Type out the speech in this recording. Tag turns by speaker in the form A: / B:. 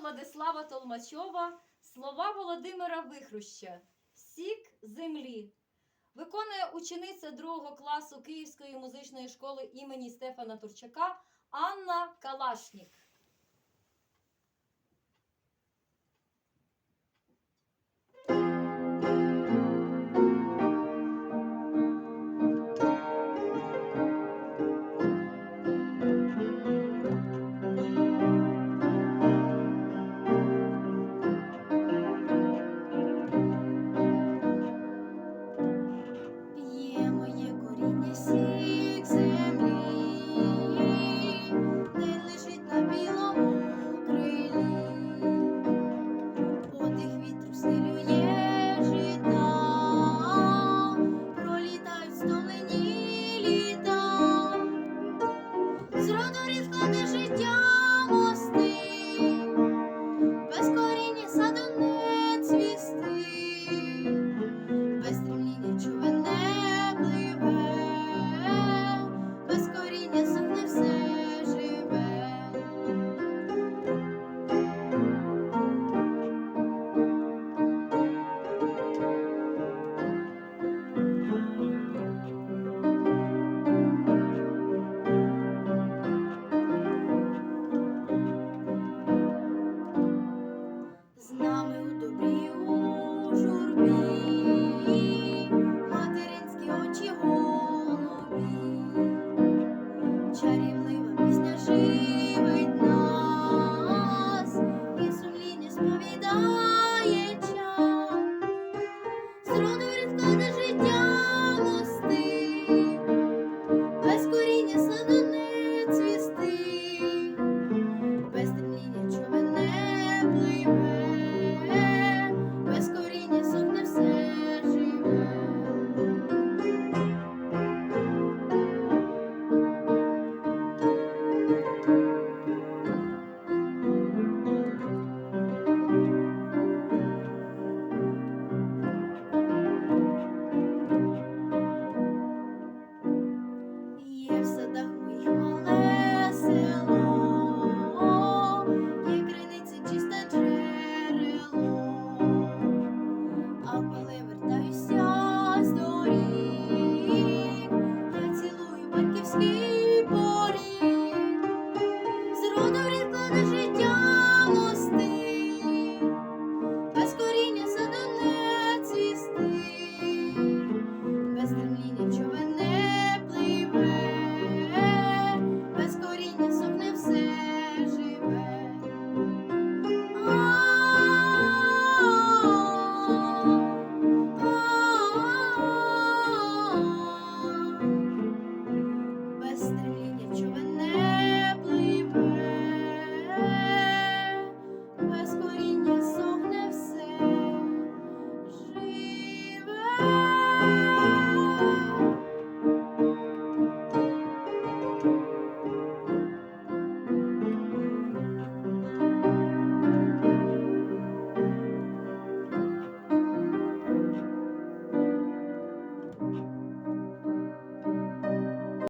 A: Владислава Толмачова, слова Володимира Вихруща Сік землі. Виконує учениця другого класу Київської музичної школи імені Стефана Турчака Анна Калашнік. It's gonna 是的。